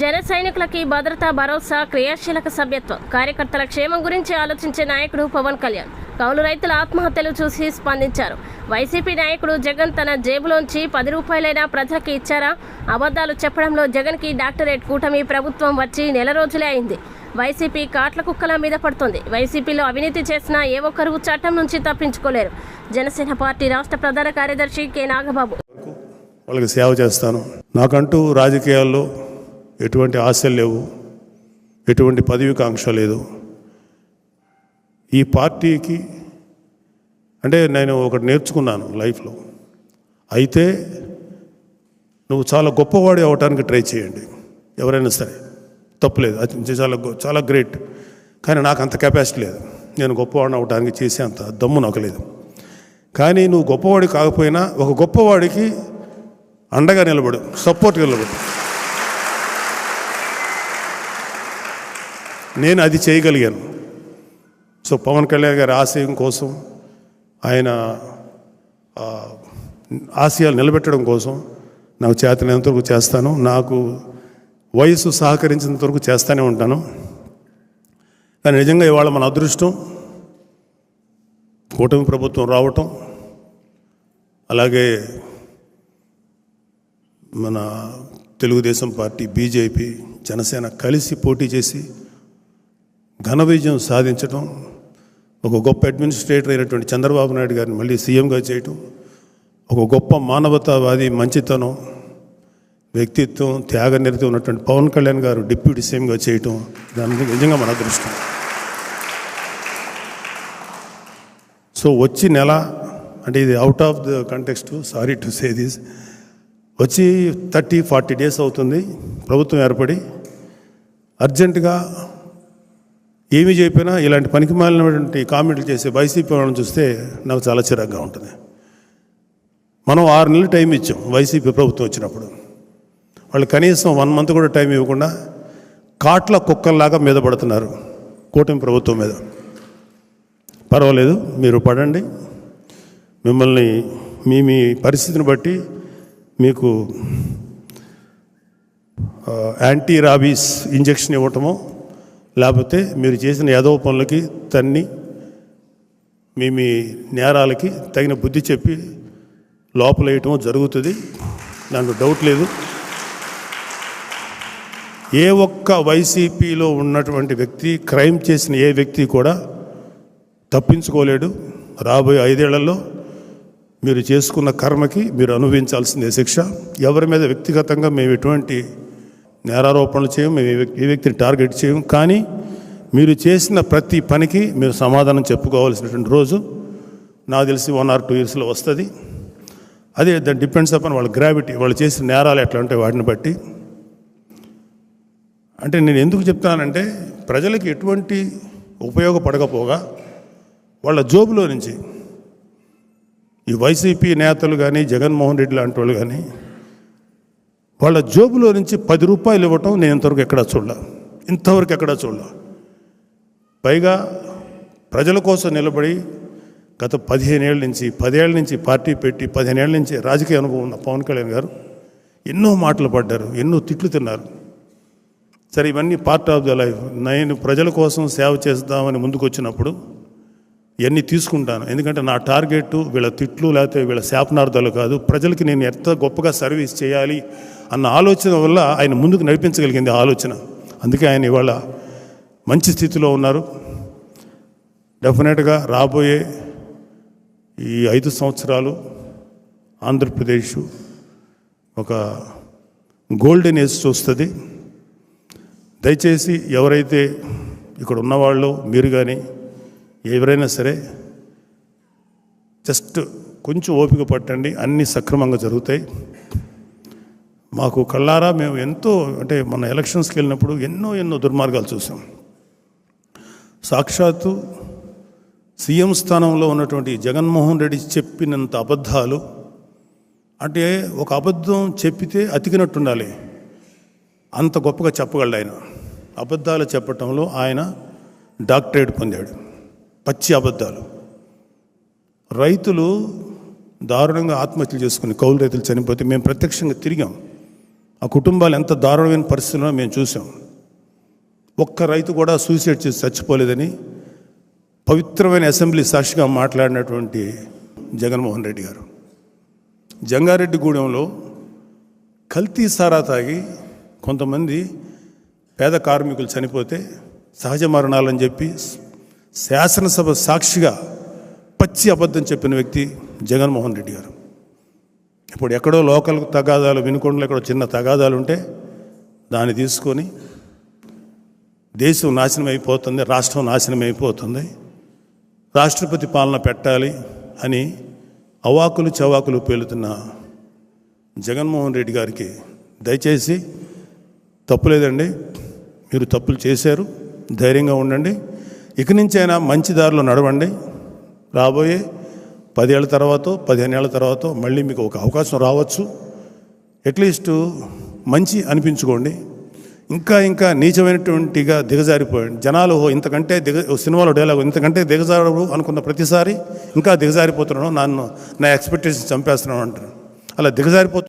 జన సైనికులకి భద్రతా భరోసా క్రియాశీలక సభ్యత్వం. కార్యకర్తల క్షేమం గురించి ఆలోచించే నాయకుడు పవన్ కళ్యాణ్. కౌలు రైతుల ఆత్మహత్యలు చూసి స్పందించారు. వైసీపీ నాయకుడు జగన్ తన జేబులోంచి పది రూపాయలైనా ప్రజలకి ఇచ్చారా? అబద్ధాలు చెప్పడంలో జగన్కి డాక్టరేట్ కూటమి ప్రభుత్వం వచ్చి నెల రోజులే అయింది. వైసీపీ కాట్ల కుక్కల మీద పడుతుంది. వైసీపీలో అవినీతి చేసిన ఏ ఒక్కరు చట్టం నుంచి తప్పించుకోలేరు. జనసేన పార్టీ రాష్ట్ర ప్రధాన కార్యదర్శి కె నాగబాబు. వాళ్ళకి సేవ చేస్తాను. నాకంటూ రాజకీయాల్లో ఎటువంటి ఆశలు లేవు ఎటువంటి పదవికాంక్ష లేదు. ఈ పార్టీకి అంటే నేను ఒకటి నేర్చుకున్నాను లైఫ్లో. అయితే నువ్వు చాలా గొప్పవాడి అవటానికి ట్రై చేయండి. ఎవరైనా సరే తప్పులేదు. అది చాలా గొ- చాలా గ్రేట్. కానీ నాకు అంత కెపాసిటీ లేదు. నేను గొప్పవాడిని అవటానికి చేసే అంత దమ్ము నాకు లేదు. కానీ నువ్వు గొప్పవాడి కాకపోయినా ఒక గొప్పవాడికి అండగా నిలబడు సపోర్ట్గా నిలబడు. నేను అది చేయగలిగాను. సో పవన్ కళ్యాణ్ గారి ఆశయం కోసం ఆయన ఆశయాలు నిలబెట్టడం కోసం నాకు చేతనంత వరకు చేస్తాను. నాకు వయసు సహకరించినంత వరకు చేస్తూనే ఉంటాను. కానీ నిజంగా ఇవాళ మన అదృష్టం కూటమి ప్రభుత్వం రావటం అలాగే మన తెలుగుదేశం పార్టీ బీజేపీ జనసేన కలిసి పోటీ చేసి ఘన విజయం సాధించడం ఒక గొప్ప అడ్మినిస్ట్రేటర్ అయినటువంటి చంద్రబాబు నాయుడు గారిని మళ్ళీ సీఎంగా చేయటం ఒక గొప్ప మానవతావాది మంచితనం వ్యక్తిత్వం త్యాగనిరతి ఉన్నటువంటి పవన్ కళ్యాణ్ గారు డిప్యూటీ సీఎంగా చేయటం దాని నిజంగా మన అదృష్టం. సో వచ్చి నెల అంటే ఇది out of the context sorry to say this వచ్చి థర్టీ ఫార్టీ డేస్ అవుతుంది ప్రభుత్వం ఏర్పడి అర్జెంటుగా ఏమి చెప్పినా ఇలాంటి పనికి మాలినటువంటి కామెంట్లు చేసే వైసీపీ వాళ్ళని చూస్తే నాకు చాలా చిరాగ్గా ఉంటుంది. మనం ఆరు నెలలు టైం ఇచ్చాం వైసీపీ ప్రభుత్వం వచ్చినప్పుడు. వాళ్ళు కనీసం వన్ మంత్ కూడా టైం ఇవ్వకుండా కాట్ల కుక్కల్లాగా మీద పడుతున్నారు కూటమి ప్రభుత్వం మీద. పర్వాలేదు మీరు పడండి. మిమ్మల్ని మీ మీ పరిస్థితిని బట్టి మీకు యాంటీ రాబీస్ ఇంజెక్షన్ ఇవ్వటమో లేకపోతే మీరు చేసిన యాదవ పనులకి తన్ని మీ మీ నేరాలకి తగిన బుద్ధి చెప్పి లోపల జరుగుతుంది. దాంట్లో డౌట్ లేదు. ఏ ఒక్క వైసీపీలో ఉన్నటువంటి వ్యక్తి క్రైమ్ చేసిన ఏ వ్యక్తి కూడా తప్పించుకోలేడు. రాబోయే ఐదేళ్ళలో మీరు చేసుకున్న కర్మకి మీరు అనుభవించాల్సిందే శిక్ష. ఎవరి మీద వ్యక్తిగతంగా మేము ఎటువంటి నేరారోపణలు చేయం మేము ఏ వ్యక్తిని టార్గెట్ చేయం కానీ మీరు చేసిన ప్రతి పనికి మీరు సమాధానం చెప్పుకోవాల్సినటువంటి రోజు నాకు తెలిసి వన్ ఆర్ టూ ఇయర్స్లో వస్తుంది. అదే దట్ డిపెండ్స్ అపాన్ వాళ్ళ గ్రావిటీ వాళ్ళు చేసిన నేరాలు ఎట్లా ఉంటాయి వాటిని బట్టి. అంటే నేను ఎందుకు చెప్తానంటే ప్రజలకి ఎటువంటి ఉపయోగపడకపోగా వాళ్ళ జోబులో నుంచి ఈ వైసీపీ నేతలు కానీ జగన్మోహన్ రెడ్డి లాంటి వాళ్ళు కానీ వాళ్ళ జోబులో నుంచి పది రూపాయలు ఇవ్వటం నేను ఇంతవరకు ఎక్కడా చూడలే. ఇంతవరకు ఎక్కడా చూడలే. పైగా ప్రజల కోసం నిలబడి గత పదిహేను ఏళ్ళ నుంచి పదేళ్ళ నుంచి పార్టీ పెట్టి పదిహేను ఏళ్ళ నుంచి రాజకీయ అనుభవం ఉన్న పవన్ కళ్యాణ్ గారు ఎన్నో మాటలు పడ్డారు ఎన్నో తిట్లు తిన్నారు. సరే ఇవన్నీ పార్ట్ ఆఫ్ ద లైఫ్ నేను ప్రజల కోసం సేవ చేద్దామని ముందుకు వచ్చినప్పుడు ఇవన్నీ తీసుకుంటాను. ఎందుకంటే నా టార్గెట్ వీళ్ళ తిట్లు లేకపోతే వీళ్ళ శాపనార్థాలు కాదు. ప్రజలకి నేను ఎంత గొప్పగా సర్వీస్ చేయాలి అన్న ఆలోచన వల్ల ఆయన ముందుకు నడిపించగలిగింది ఆలోచన. అందుకే ఆయన ఇవాళ మంచి స్థితిలో ఉన్నారు. డెఫినెట్గా రాబోయే ఈ ఐదు సంవత్సరాలు ఆంధ్రప్రదేశ్ ఒక గోల్డెన్ ఏజ్ చూస్తుంది. దయచేసి ఎవరైతే ఇక్కడ ఉన్నవాళ్ళు మీరు కానీ ఎవరైనా సరే జస్ట్ కొంచెం ఓపిక పట్టండి. అన్నీ సక్రమంగా జరుగుతాయి. మాకు కళ్ళారా మేము ఎంతో అంటే మన ఎలక్షన్స్కి వెళ్ళినప్పుడు ఎన్నో ఎన్నో దుర్మార్గాలు చూసాం. సాక్షాత్తు సీఎం స్థానంలో ఉన్నటువంటి జగన్మోహన్ రెడ్డి చెప్పినంత అబద్ధాలు అంటే ఒక అబద్ధం చెప్పితే అతికినట్టు ఉండాలి అంత గొప్పగా చెప్పగలడు ఆయన. అబద్ధాలు చెప్పటంలో ఆయన డాక్టరేట్ పొందాడు. పచ్చి అబద్ధాలు. రైతులు దారుణంగా ఆత్మహత్యలు చేసుకుని కౌలు రైతులు చనిపోతే మేము ప్రత్యక్షంగా తిరిగాం. ఆ కుటుంబాలు ఎంత దారుణమైన పరిస్థితుల్లో మేము చూసాం. ఒక్క రైతు కూడా సూసైడ్ చేసి చచ్చిపోలేదని పవిత్రమైన అసెంబ్లీ సాక్షిగా మాట్లాడినటువంటి జగన్మోహన్ రెడ్డి గారు. జంగారెడ్డిగూడెంలో కల్తీ సారా తాగి కొంతమంది పేద కార్మికులు చనిపోతే సహజ మరణాలని చెప్పి శాసనసభ సాక్షిగా పచ్చి అబద్ధం చెప్పిన వ్యక్తి జగన్మోహన్ రెడ్డి గారు. ఇప్పుడు ఎక్కడో లోకల్ తగాదాలు వినుకొండలో ఎక్కడో చిన్న తగాదాలు ఉంటే దాన్ని తీసుకొని దేశం నాశనం అయిపోతుంది రాష్ట్రం నాశనం అయిపోతుంది రాష్ట్రపతి పాలన పెట్టాలి అని అవాకులు చవాకులు పేలుతున్న జగన్మోహన్ రెడ్డి గారికి దయచేసి తప్పులేదండి మీరు తప్పులు చేశారు ధైర్యంగా ఉండండి. ఇక నుంచైనా మంచి దారిలో నడవండి. రాబోయే పదేళ్ళ తర్వాత పదిహేను ఏళ్ళ తర్వాత మళ్ళీ మీకు ఒక అవకాశం రావచ్చు. అట్లీస్ట్ మంచి అనిపించుకోండి. ఇంకా ఇంకా నీచమైనటువంటిగా దిగజారిపోయాడు. జనాలు "ఓ, ఇంతకంటే దిగ సినిమాలో డైలాగ్ ఇంతకంటే దిగజారు అనుకున్న ప్రతిసారి ఇంకా దిగజారిపోతున్నాను. నన్ను నా ఎక్స్పెక్టేషన్ చంపేస్తున్నాను అంటారు. అలా దిగజారిపోతు